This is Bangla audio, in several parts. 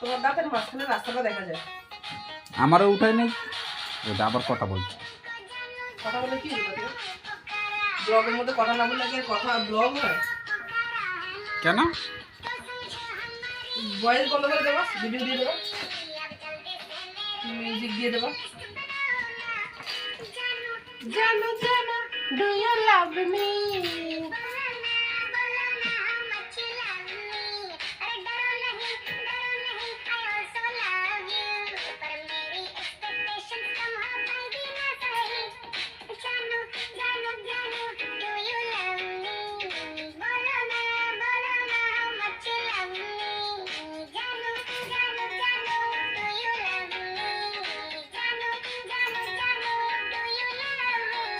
তোমার দাঁতের মাঝখানে রাস্তাটা দেখা যায়। আমারও উঠাই নেই। ওটা আবার কথা বলছে কথা বলে কি ব্লগের মধ্যে কথা না বললে কি কথা ব্লগ হয়? কেন? ভয়েস বন্ধ করে দেবো ভিডিও দিয়ে দেবো। মিউজিক দিয়ে দেবো। জানো জানো ডু ইউ লাভ মি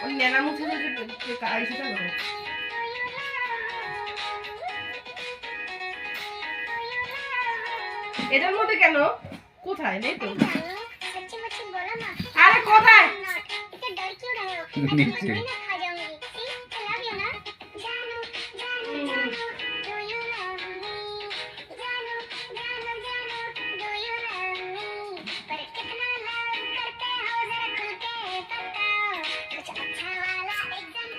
ওই নেনা মুছে আইসিটা বলো। এটার মধ্যে কেন? কোথায়? নেই তো। আরে কোথায়?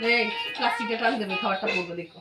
এই প্লাস্টিকের কাছে দেবে খাবারটা পড়বে দেখো।